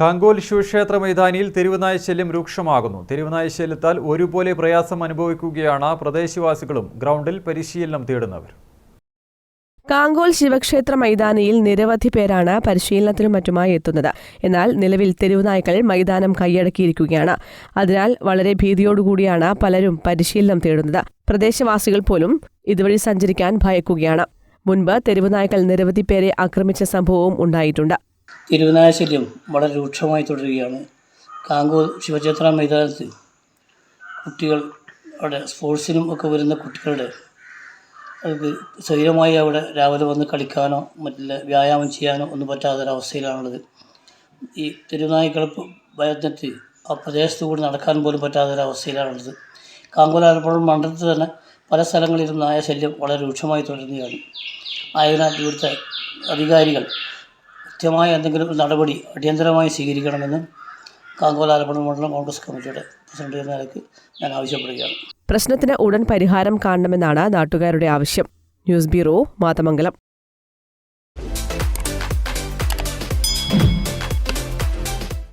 കാങ്കോൽ ശിവക്ഷേത്ര മൈതാനിയിൽ തെരുവുനായ ശല്യം രൂക്ഷമാകുന്നു. തെരുവുനായ ശല്യത്താൽ ഒരുപോലെ പ്രയാസം അനുഭവിക്കുകയാണ് പ്രദേശവാസികളും ഗ്രൗണ്ടിൽ പരിശീലനം തേടുന്നവർ. കാങ്കോൽ ശിവക്ഷേത്ര മൈതാനിയിൽ നിരവധി പേരാണ് പരിശീലനത്തിനും മറ്റുമായി എത്തുന്നത്. എന്നാൽ നിലവിൽ തെരുവുനായ്ക്കൾ മൈതാനം കൈയടക്കിയിരിക്കുകയാണ്. അതിനാൽ വളരെ ഭീതിയോടുകൂടിയാണ് പലരും പരിശീലനം തേടുന്നത്. പ്രദേശവാസികൾ പോലും ഇതുവഴി സഞ്ചരിക്കാൻ ഭയക്കുകയാണ്. മുൻപ് തെരുവുനായ്ക്കൾ നിരവധി പേരെ ആക്രമിച്ച സംഭവവും ഉണ്ടായിട്ടുണ്ട്. തിരുവനായ ശല്യം വളരെ രൂക്ഷമായി തുടരുകയാണ്. കാങ്കോൽ ശിവക്ഷേത്ര മൈതാനത്ത് കുട്ടികൾ അവിടെ സ്പോർട്സിനും ഒക്കെ വരുന്ന കുട്ടികളുടെ അവർക്ക് സ്വൈരമായി അവിടെ രാവിലെ വന്ന് കളിക്കാനോ മറ്റുള്ള വ്യായാമം ചെയ്യാനോ ഒന്നും പറ്റാത്തൊരവസ്ഥയിലാണുള്ളത്. ഈ തിരുനായ്ക്കൾ ഭയന്നിട്ട് ആ പ്രദേശത്ത് കൂടി നടക്കാൻ പോലും പറ്റാത്തൊരവസ്ഥയിലാണുള്ളത്. കാങ്കോൽ ആലപ്പുഴ മണ്ഡലത്തിൽ തന്നെ പല സ്ഥലങ്ങളിലും നായ ശല്യം വളരെ രൂക്ഷമായി തുടരുകയാണ് ആയതിനാൽ ഇവിടുത്തെ അധികാരികൾ കൃത്യമായ എന്തെങ്കിലും നടപടി അടിയന്തരമായി സ്വീകരിക്കണമെന്ന് കാങ്കോല ആലപ്പുഴ മണ്ഡലം കോൺഗ്രസ് കമ്മിറ്റിയുടെ പ്രസിഡന്റ് എന്ന നിലയ്ക്ക് ഞാൻ ആവശ്യപ്പെടുകയാണ്. പ്രശ്നത്തിന് ഉടൻ പരിഹാരം കാണണമെന്നാണ് നാട്ടുകാരുടെ ആവശ്യം. News bureau Mathamangalam.